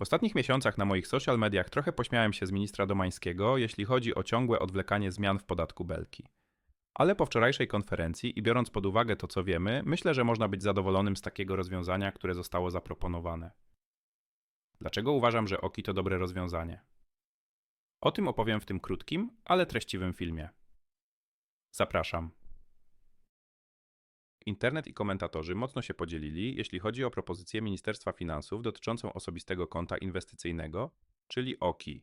W ostatnich miesiącach na moich social mediach trochę pośmiałem się z ministra Domańskiego, jeśli chodzi o ciągłe odwlekanie zmian w podatku Belki. Ale po wczorajszej konferencji i biorąc pod uwagę to, co wiemy, myślę, że można być zadowolonym z takiego rozwiązania, które zostało zaproponowane. Dlaczego uważam, że OKI to dobre rozwiązanie? O tym opowiem w tym krótkim, ale treściwym filmie. Zapraszam. Internet i komentatorzy mocno się podzielili, jeśli chodzi o propozycję Ministerstwa Finansów dotyczącą osobistego konta inwestycyjnego, czyli OKI.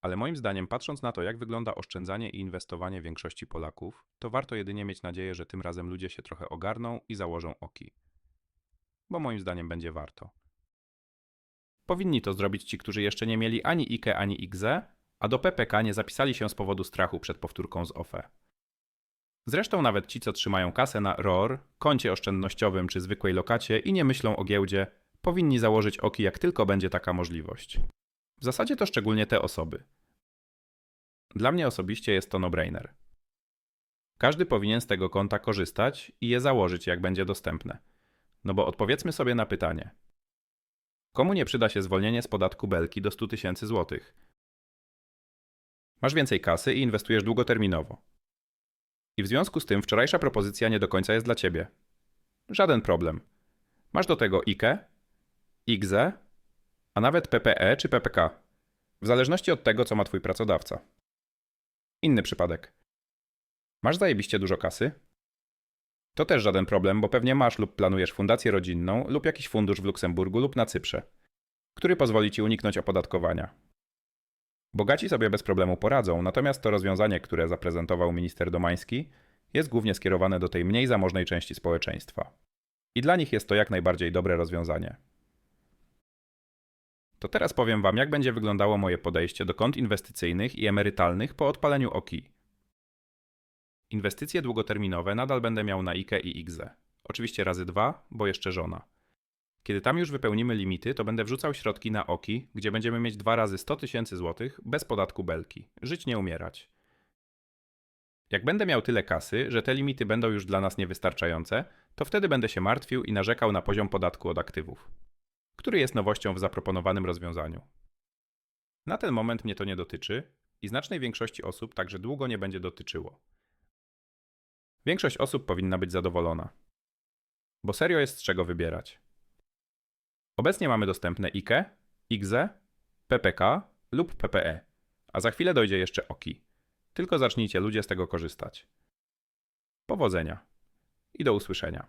Ale moim zdaniem, patrząc na to, jak wygląda oszczędzanie i inwestowanie większości Polaków, to warto jedynie mieć nadzieję, że tym razem ludzie się trochę ogarną i założą OKI. Bo moim zdaniem będzie warto. Powinni to zrobić ci, którzy jeszcze nie mieli ani IKE, ani IGZE, a do PPK nie zapisali się z powodu strachu przed powtórką z OFE. Zresztą nawet ci, co trzymają kasę na ROR, koncie oszczędnościowym czy zwykłej lokacie i nie myślą o giełdzie, powinni założyć oki, jak tylko będzie taka możliwość. W zasadzie to szczególnie te osoby. Dla mnie osobiście jest to no-brainer. Każdy powinien z tego konta korzystać i je założyć, jak będzie dostępne. No bo odpowiedzmy sobie na pytanie. Komu nie przyda się zwolnienie z podatku belki do 100 tysięcy złotych? Masz więcej kasy i inwestujesz długoterminowo. I w związku z tym wczorajsza propozycja nie do końca jest dla ciebie. Żaden problem. Masz do tego IKE, IGZE, a nawet PPE czy PPK, w zależności od tego, co ma twój pracodawca. Inny przypadek. Masz zajebiście dużo kasy? To też żaden problem, bo pewnie masz lub planujesz fundację rodzinną lub jakiś fundusz w Luksemburgu lub na Cyprze, który pozwoli ci uniknąć opodatkowania. Bogaci sobie bez problemu poradzą, natomiast to rozwiązanie, które zaprezentował minister Domański, jest głównie skierowane do tej mniej zamożnej części społeczeństwa. I dla nich jest to jak najbardziej dobre rozwiązanie. To teraz powiem Wam, jak będzie wyglądało moje podejście do kont inwestycyjnych i emerytalnych po odpaleniu OKI. Inwestycje długoterminowe nadal będę miał na IKE i IGZE. Oczywiście razy dwa, bo jeszcze żona. Kiedy tam już wypełnimy limity, to będę wrzucał środki na OKI, gdzie będziemy mieć dwa razy 100 tysięcy złotych bez podatku belki. Żyć nie umierać. Jak będę miał tyle kasy, że te limity będą już dla nas niewystarczające, to wtedy będę się martwił i narzekał na poziom podatku od aktywów, który jest nowością w zaproponowanym rozwiązaniu. Na ten moment mnie to nie dotyczy i znacznej większości osób także długo nie będzie dotyczyło. Większość osób powinna być zadowolona. Bo serio jest z czego wybierać. Obecnie mamy dostępne IKE, IGZE, PPK lub PPE, a za chwilę dojdzie jeszcze OKI. Tylko zacznijcie ludzie z tego korzystać. Powodzenia i do usłyszenia.